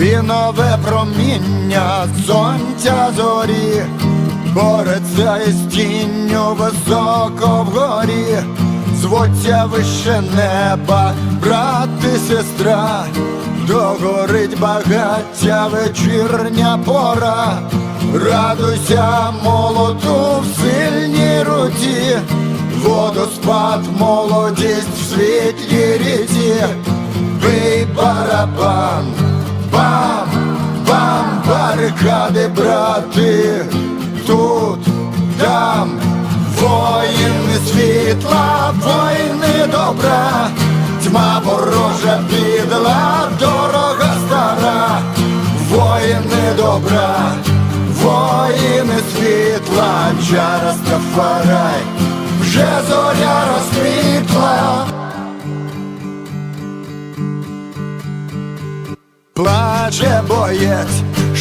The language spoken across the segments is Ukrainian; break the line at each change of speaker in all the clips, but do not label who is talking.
Вінове проміння сонця зорі, бореться із тінню високо вгорі, звуться вище неба, брат і сестра, догорить багаття вечірня пора, радуйся молоту в сильній руці, водоспад, молодість в світлій ріці, бий барабан, барикади, брати, тут, там, воїни світла, воїни добра, тьма ворожа підла, дорога стара, воїни добра, воїни світла, чара Стафарай, вже зоря розквітла. Плаче боєць,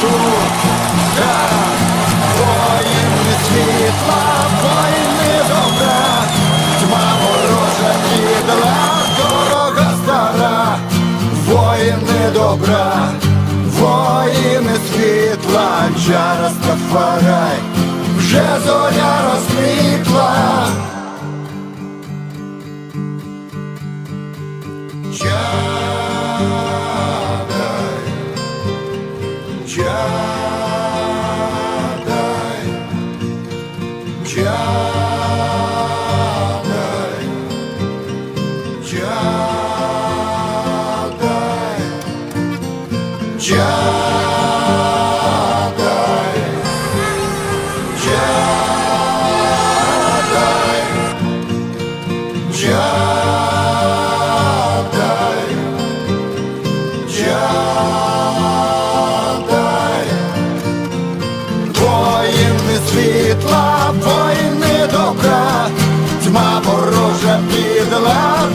тут, там, воїни світла, воїни добра, тьма ворожа підла, дорога стара, воїни добра, воїни світла, чара Стафарай, вже зоря розквітла. Воїни добра, тьма ворожа підла,